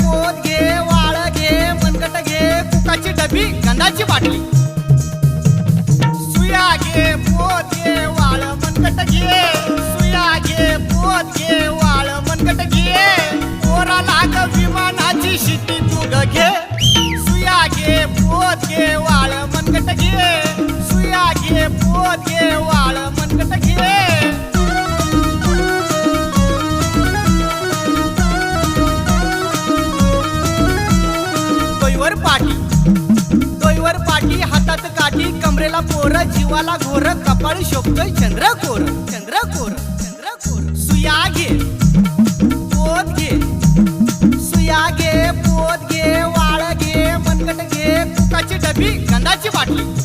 पोत घे वाळ घे मनगट घे कुकाची डबी गंधाची बाटली. सुया घे पोत घे वाळ मनगट घे सुया घे पोत घे वाळ घे कोरा लाग विमानाची शिटी तू घे सुया घे. पोत घे वाळ मनगट घे सुया घे पोत घे दोईवर पाटी. दोईवर पाटी हातात काठी कमरेला पोर जीवाला घोर कपाळी शोभतोय चंद्र कोर चंद्र कोर चंद्र कोर सुया घे पोत घे. सुया घे पोत घे वाळ घे मनकट घे कुकाची डबी गंधाची बाटली.